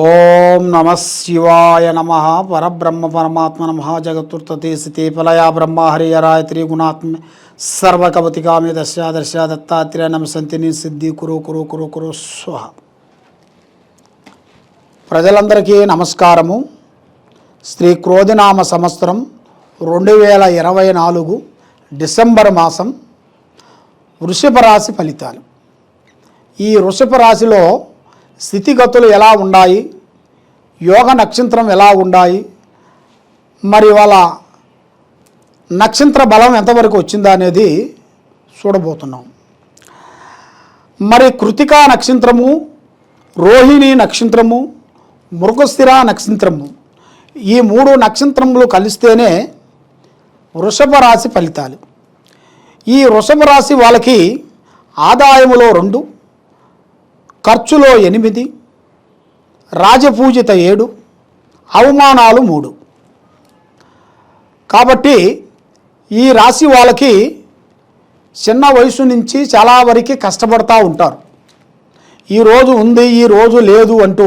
ఓం నమ శివాయ నమ పరబ్రహ్మ పరమాత్మ నమ జగత్తుర్తతే స్థితే బ్రహ్మ హరియరాయ త్రిగుణాత్మ సర్వకవతికామి దశ దశ దత్తాత్రేయ నమసంతి సిద్ధి కురు కురు కురు కురు స్వహ ప్రజలందరికీ నమస్కారము. శ్రీ క్రోధినామ సంవత్సరం రెండు వేల ఇరవై నాలుగు డిసెంబర్ మాసం వృషభ రాశి ఫలితాలు. ఈ వృషభ రాశిలో స్థితిగతులు ఎలా ఉన్నాయి యోగ నక్షత్రం ఎలా ఉన్నాయి మరి వాళ్ళ నక్షత్ర బలం ఎంతవరకు వచ్చిందా అనేది చూడబోతున్నాం. మరి కృతికా నక్షత్రము రోహిణి నక్షత్రము మృగస్థిర నక్షత్రము ఈ మూడు నక్షత్రములు కలిస్తేనే వృషభ రాశి ఫలితాలు. ఈ వృషభ రాశి వాళ్ళకి ఆదాయములో రెండు ఖర్చులో ఎనిమిది రాజపూజిత ఏడు అవమానాలు మూడు. కాబట్టి ఈ రాశి వాళ్ళకి చిన్న వయసు నుంచి చాలా వరకు కష్టపడుతూ ఉంటారు. ఈ రోజు ఉంది ఈ రోజు లేదు అంటూ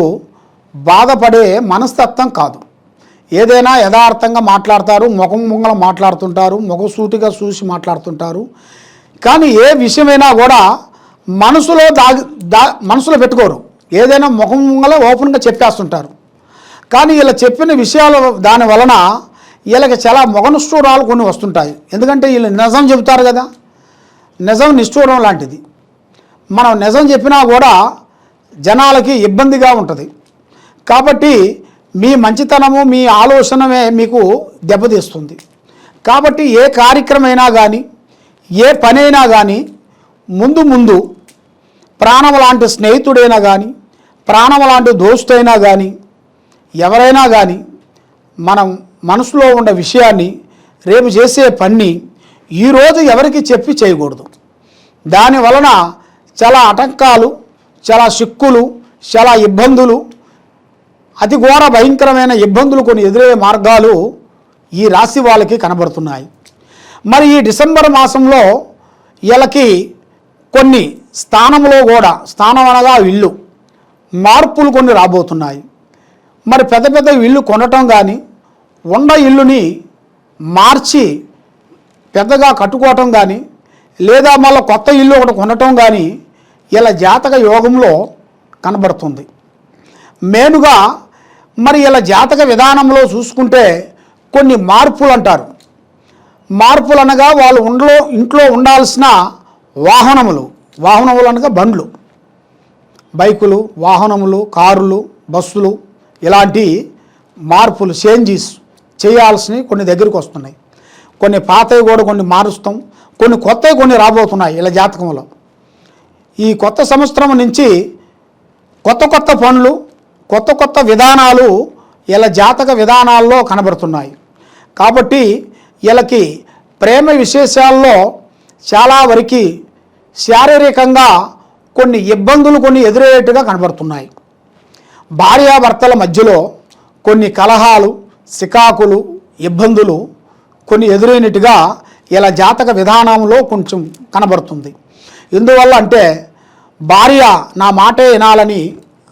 బాధపడే మనస్తత్వం కాదు. ఏదైనా యథార్థంగా మాట్లాడతారు ముఖం ముంగల మాట్లాడుతుంటారు ముఖసూటిగా చూసి మాట్లాడుతుంటారు. కానీ ఏ విషయమైనా కూడా మనసులో దాగి దా మనసులో పెట్టుకోరు. ఏదైనా ముఖం ముంగల ఓపెన్గా చెప్పేస్తుంటారు. కానీ ఇలా చెప్పిన విషయాలు దాని వలన వీళ్ళకి చాలా మొగ నిష్ఠూరాలు కొన్ని వస్తుంటాయి. ఎందుకంటే వీళ్ళు నిజం చెబుతారు కదా. నిజం నిష్ఠూరం లాంటిది. మనం నిజం చెప్పినా కూడా జనాలకి ఇబ్బందిగా ఉంటుంది. కాబట్టి మీ మంచితనము మీ ఆలోచనమే మీకు దెబ్బతీస్తుంది. కాబట్టి ఏ కార్యక్రమైనా కానీ ఏ పనైనా కానీ ముందు ముందు ప్రాణం లాంటి స్నేహితుడైనా కానీ ప్రాణం లాంటి దోస్తైనా కానీ ఎవరైనా కానీ మనం మనసులో ఉన్న విషయాన్ని రేపు చేసే పని ఈరోజు ఎవరికి చెప్పి చేయకూడదు. దాని వలన చాలా ఆటంకాలు చాలా సిక్కులు చాలా ఇబ్బందులు అతి ఘోర భయంకరమైన ఇబ్బందులు కొన్ని ఎదురయ్యే మార్గాలు ఈ రాశి వాళ్ళకి కనబడుతున్నాయి. మరి ఈ డిసెంబర్ మాసంలో వీళ్ళకి కొన్ని స్థానంలో కూడా స్థానం అనగా ఇల్లు. మార్పులు కొన్ని రాబోతున్నాయి. మరి పెద్ద పెద్ద ఇల్లు కొనటం కానీ ఉన్న ఇల్లుని మార్చి పెద్దగా కట్టుకోవటం కానీ లేదా మళ్ళీ కొత్త ఇల్లు ఒకటి కొనటం కానీ ఇలా జాతక యోగంలో కనబడుతుంది. మెయిన్గా మరి ఇలా జాతక విధానంలో చూసుకుంటే కొన్ని మార్పులు అంటారు. మార్పులు అనగా వాళ్ళు ఉండలో ఇంట్లో ఉండాల్సిన వాహనములు. వాహనములు అనగా బండ్లు. బైకులు వాహనములు కారులు బస్సులు ఇలాంటి మార్పులు చేంజెస్ చేయాల్సినవి కొన్ని దగ్గరికి వస్తున్నాయి. కొన్ని పాతవి కూడా కొన్ని మారుస్తాం. కొన్ని కొత్తవి కొన్ని రాబోతున్నాయి ఇలా జాతకంలో. ఈ కొత్త సంవత్సరం నుంచి కొత్త కొత్త పనులు కొత్త కొత్త విధానాలు ఇలా జాతక విధానాల్లో కనబడుతున్నాయి. కాబట్టి వీళ్ళకి ప్రేమ విశేషాల్లో చాలా వరకు శారీరకంగా కొన్ని ఇబ్బందులు కొన్ని ఎదురయ్యేట్టుగా కనబడుతున్నాయి. భార్యాభర్తల మధ్యలో కొన్ని కలహాలు సికాకులు ఇబ్బందులు కొన్ని ఎదురైనట్టుగా ఇలా జాతక విధానంలో కొంచెం కనబడుతుంది. ఎందువల్ల అంటే భార్య నా మాటే వినాలని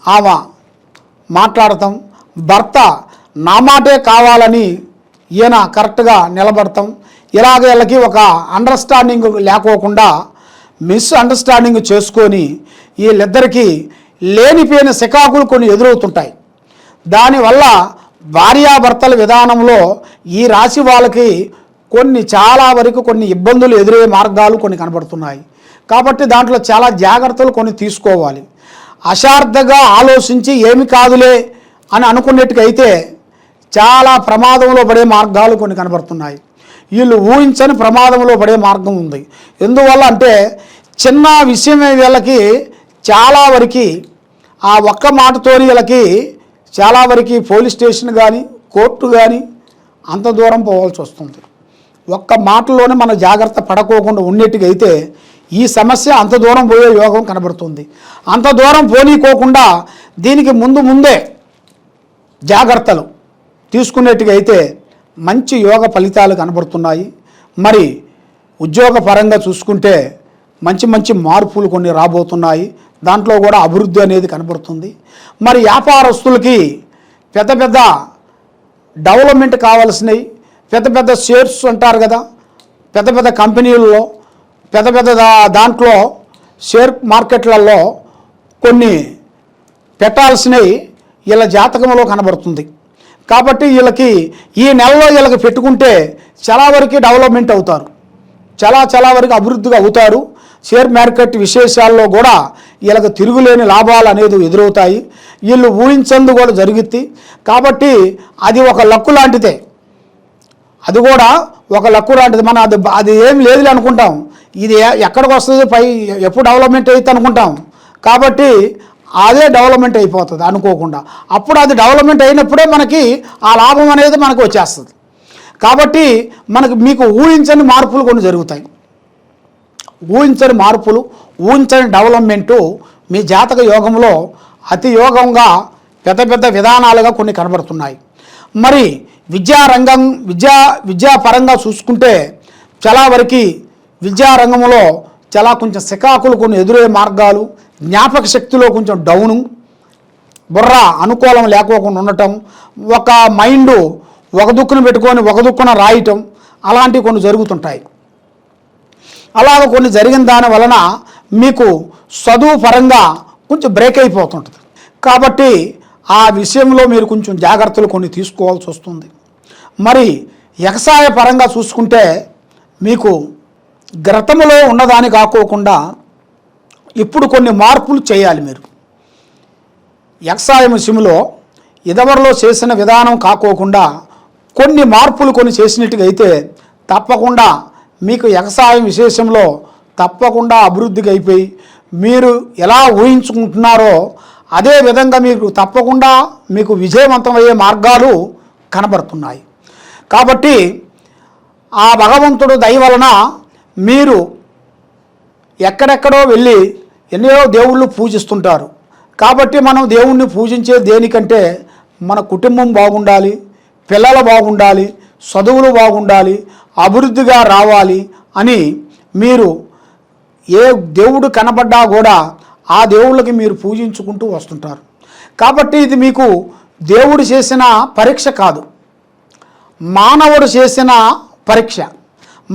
ఆమె మాట్లాడతాం భర్త నా మాటే కావాలని ఈయన కరెక్ట్గా నిలబడతాం ఇలాగ వీళ్ళకి ఒక అండర్స్టాండింగ్ లేకోకుండా మిస్ అండర్స్టాండింగ్ చేసుకొని వీళ్ళిద్దరికీ లేనిపోయిన సికాకులు కొన్ని ఎదురవుతుంటాయి. దానివల్ల భార్యాభర్తల విధానంలో ఈ రాశి వాళ్ళకి కొన్ని చాలా వరకు కొన్ని ఇబ్బందులు ఎదురయ్యే మార్గాలు కొన్ని కనబడుతున్నాయి. కాబట్టి దాంట్లో చాలా జాగ్రత్తలు కొన్ని తీసుకోవాలి. అశార్థగా ఆలోచించి ఏమి కాదులే అని అనుకున్నట్టుకైతే చాలా ప్రమాదంలో పడే మార్గాలు కొన్ని కనబడుతున్నాయి. వీళ్ళు ఊహించని ప్రమాదంలో పడే మార్గం ఉంది. ఎందువల్ల అంటే చిన్న విషయమే వీళ్ళకి చాలా వరకు ఆ ఒక్క మాటతోని వీళ్ళకి చాలా వరకు పోలీస్ స్టేషన్ కానీ కోర్టు కానీ అంత దూరం పోవాల్సి వస్తుంది. ఒక్క మాటలోనే మన జాగ్రత్త పడకోకుండా ఉన్నట్టుగైతే ఈ సమస్య అంత దూరం పోయే యోగం కనబడుతుంది. అంత దూరం పోనీకోకుండా దీనికి ముందు ముందే జాగ్రత్తలు తీసుకునేట్టుగా అయితే మంచి యోగ ఫలితాలు కనబడుతున్నాయి. మరి ఉద్యోగ పరంగా చూసుకుంటే మంచి మంచి మార్పులు కొన్ని రాబోతున్నాయి. దాంట్లో కూడా అభివృద్ధి అనేది కనబడుతుంది. మరి వ్యాపారస్తులకి పెద్ద పెద్ద డెవలప్మెంట్ కావాల్సినవి పెద్ద పెద్ద షేర్స్ అంటారు కదా పెద్ద పెద్ద కంపెనీల్లో పెద్ద పెద్ద దాంట్లో షేర్ మార్కెట్లలో కొన్ని పెట్టాల్సినవి ఇలా జాతకంలో కనబడుతుంది. కాబట్టి వీళ్ళకి ఈ నెలలో వీళ్ళకి పెట్టుకుంటే చాలా వరకు డెవలప్మెంట్ అవుతారు. చాలా చాలా వరకు అభివృద్ధిగా అవుతారు. షేర్ మార్కెట్ విశేషాల్లో కూడా వీళ్ళకి తిరుగులేని లాభాలు అనేది ఎదురవుతాయి. వీళ్ళు ఊహించందు కూడా జరుగుద్ది. కాబట్టి అది ఒక లక్కు లాంటిదే. అది కూడా ఒక లక్కు లాంటిది. మనం అది అది ఏం లేదులే అనుకుంటాం. ఇది ఎక్కడికి వస్తుంది? పై ఎప్పుడు డెవలప్మెంట్ అవుతుంది అనుకుంటాం. కాబట్టి అదే డెవలప్మెంట్ అయిపోతుంది అనుకోకుండా. అప్పుడు అది డెవలప్మెంట్ అయినప్పుడే మనకి ఆ లాభం అనేది మనకు వచ్చేస్తుంది. కాబట్టి మనకు మీకు ఊహించని మార్పులు కొన్ని జరుగుతాయి. ఊహించని మార్పులు ఊహించని డెవలప్మెంటు మీ జాతక యోగంలో అతి యోగంగా పెద్ద పెద్ద విధానాలుగా కొన్ని కనబడుతున్నాయి. మరి విద్యారంగం విద్యా విద్యాపరంగా చూసుకుంటే చాలా వరకు విద్యారంగంలో చాలా కొంచెం సికాకులు కొన్ని ఎదురయ్యే మార్గాలు జ్ఞాపక శక్తిలో కొంచెం డౌను బుర్ర అనుకూలం లేకోకుండా ఉండటం ఒక మైండ్ ఒక దుక్కును పెట్టుకొని ఒక దుక్కున రాయటం అలాంటివి కొన్ని జరుగుతుంటాయి. అలాగ కొన్ని జరిగిన దాని వలన మీకు చదువు పరంగా కొంచెం బ్రేక్ అయిపోతుంటుంది. కాబట్టి ఆ విషయంలో మీరు కొంచెం జాగ్రత్తలు కొన్ని తీసుకోవాల్సి వస్తుంది. మరి వ్యవసాయ పరంగా చూసుకుంటే మీకు గతములో ఉన్నదాని కాకోకుండా ఇప్పుడు కొన్ని మార్పులు చేయాలి మీరు. వ్యవసాయ సిమ్లో ఇదవరలో చేసిన విధానం కాకోకుండా కొన్ని మార్పులు కొన్ని చేసినట్టుగా అయితే తప్పకుండా మీకు వ్యవసాయం విశేషంలో తప్పకుండా అభివృద్ధికి అయిపోయి మీరు ఎలా ఊహించుకుంటున్నారో అదే విధంగా మీకు తప్పకుండా మీకు విజయవంతమయ్యే మార్గాలు కనబడుతున్నాయి. కాబట్టి ఆ భగవంతుడు దయ వలన మీరు ఎక్కడెక్కడో వెళ్ళి ఎన్నో దేవుళ్ళు పూజిస్తుంటారు. కాబట్టి మనం దేవుణ్ణి పూజించే దేనికంటే మన కుటుంబం బాగుండాలి పిల్లలు బాగుండాలి చదువులు బాగుండాలి అభివృద్ధిగా రావాలి అని మీరు ఏ దేవుడు కనబడ్డా కూడా ఆ దేవుళ్ళకి మీరు పూజించుకుంటూ వస్తుంటారు. కాబట్టి ఇది మీకు దేవుడు చేసిన పరీక్ష కాదు. మానవుడు చేసిన పరీక్ష.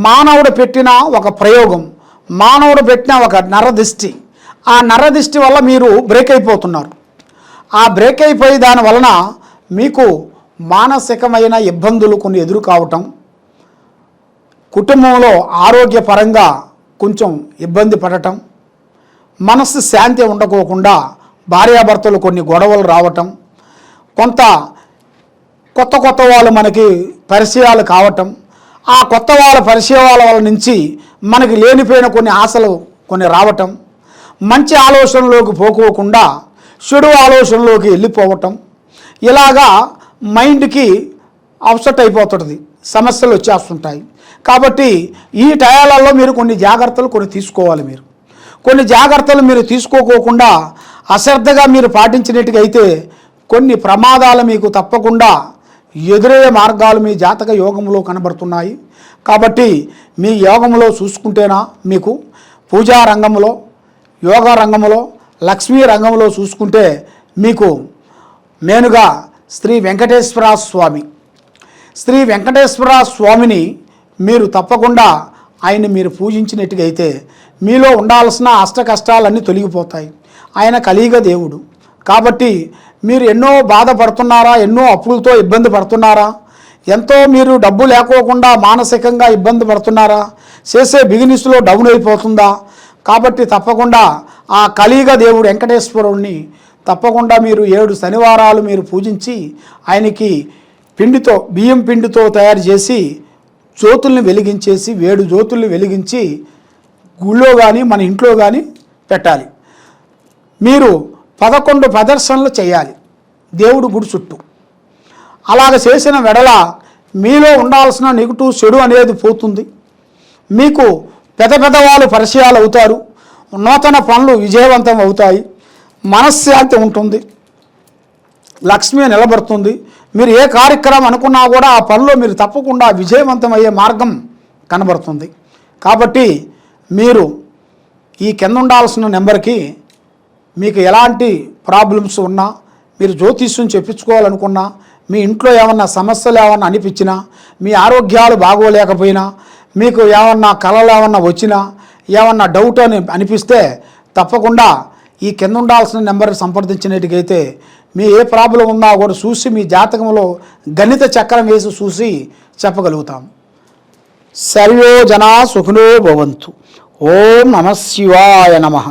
మానవుడు పెట్టిన ఒక ప్రయోగం మానవుడు పెట్టిన ఒక నరదిష్టి. ఆ నరదిష్టి వల్ల మీరు బ్రేక్ అయిపోతున్నారు. ఆ బ్రేక్ అయిపోయి దాని వలన మీకు మానసికమైన ఇబ్బందులు కొన్ని ఎదురు కావటం కుటుంబంలో ఆరోగ్యపరంగా కొంచెం ఇబ్బంది పడటం మనస్సు శాంతి ఉండకోకుండా భార్యాభర్తలు కొన్ని గొడవలు రావటం కొంత కొత్త కొత్త వాళ్ళు మనకి పరిచయాలు కావటం ఆ కొత్త వాళ్ళ పరిచయాల వల్ల నుంచి మనకి లేనిపోయిన కొన్ని ఆశలు కొన్ని రావటం మంచి ఆలోచనలోకి పోకోకుండా చెడు ఆలోచనలోకి వెళ్ళిపోవటం ఇలాగా మైండ్కి అప్సెట్ అయిపోతుంది సమస్యలు వచ్చేస్తుంటాయి. కాబట్టి ఈ టయాలలో మీరు కొన్ని జాగ్రత్తలు కొన్ని తీసుకోవాలి మీరు. కొన్ని జాగ్రత్తలు మీరు తీసుకోకోకుండా అశ్రద్ధగా మీరు పాటించినట్టుగా అయితే కొన్ని ప్రమాదాలు మీకు తప్పకుండా ఎదురయ్యే మార్గాలు మీ జాతక యోగంలో కనబడుతున్నాయి. కాబట్టి మీ యోగంలో చూసుకుంటేనా మీకు పూజా రంగంలో యోగా రంగంలో లక్ష్మీ రంగంలో చూసుకుంటే మీకు నేనుగా శ్రీ వెంకటేశ్వర స్వామి. శ్రీ వెంకటేశ్వర స్వామిని మీరు తప్పకుండా ఆయన్ని మీరు పూజించినట్టుగా అయితే మీలో ఉండాల్సిన అష్ట కష్టాలన్నీ తొలగిపోతాయి. ఆయన కలియుగ దేవుడు. కాబట్టి మీరు ఎన్నో బాధపడుతున్నారా ఎన్నో అప్పులతో ఇబ్బంది పడుతున్నారా? ఎంతో మీరు డబ్బు లేకోకుండా మానసికంగా ఇబ్బంది పడుతున్నారా? చేసే బిజినెస్లో డౌన్ అయిపోతుందా? కాబట్టి తప్పకుండా ఆ కలియుగ దేవుడు వెంకటేశ్వరుణ్ణి తప్పకుండా మీరు ఏడు శనివారాలు మీరు పూజించి ఆయనకి పిండితో బియ్యం పిండితో తయారు చేసి జ్యోతుల్ని వెలిగించేసి వేడు జ్యోతుల్ని వెలిగించి గుళ్ళో కానీ మన ఇంట్లో కానీ పెట్టాలి. మీరు పదకొండు ప్రదర్శనలు చేయాలి దేవుడు గుడి చుట్టూ. అలాగ చేసిన వెడల మీలో ఉండాల్సిన నెగిటివ్ చెడు అనేది పోతుంది. మీకు పెద్ద పెద్దవాళ్ళు పరిచయాలు అవుతారు. నూతన పనులు విజయవంతం అవుతాయి. మనశ్శాంతి ఉంటుంది. లక్ష్మి నిలబడుతుంది. మీరు ఏ కార్యక్రమం అనుకున్నా కూడా ఆ పనిలో మీరు తప్పకుండా విజయవంతం అయ్యే మార్గం కనబడుతుంది. కాబట్టి మీరు ఈ కింద ఉండాల్సిన నెంబర్కి మీకు ఎలాంటి ప్రాబ్లమ్స్ ఉన్నా మీరు జ్యోతిష్యం చెప్పించుకోవాలనుకున్నా మీ ఇంట్లో ఏమన్నా సమస్యలు ఏమన్నా అనిపించినా మీ ఆరోగ్యాలు బాగోలేకపోయినా మీకు ఏమన్నా కళలు ఏమన్నా వచ్చినా ఏమన్నా డౌట్ అని అనిపిస్తే తప్పకుండా ఈ కింద ఉండాల్సిన నెంబర్ సంప్రదించినట్టుకైతే మీ ఏ ప్రాబ్లం ఉన్నా కూడా చూసి మీ జాతకంలో గణిత చక్రం వేసి చూసి చెప్పగలుగుతాం. సర్వో జనా సుఖినో భవంతు. ఓం నమ శివాయ నమః.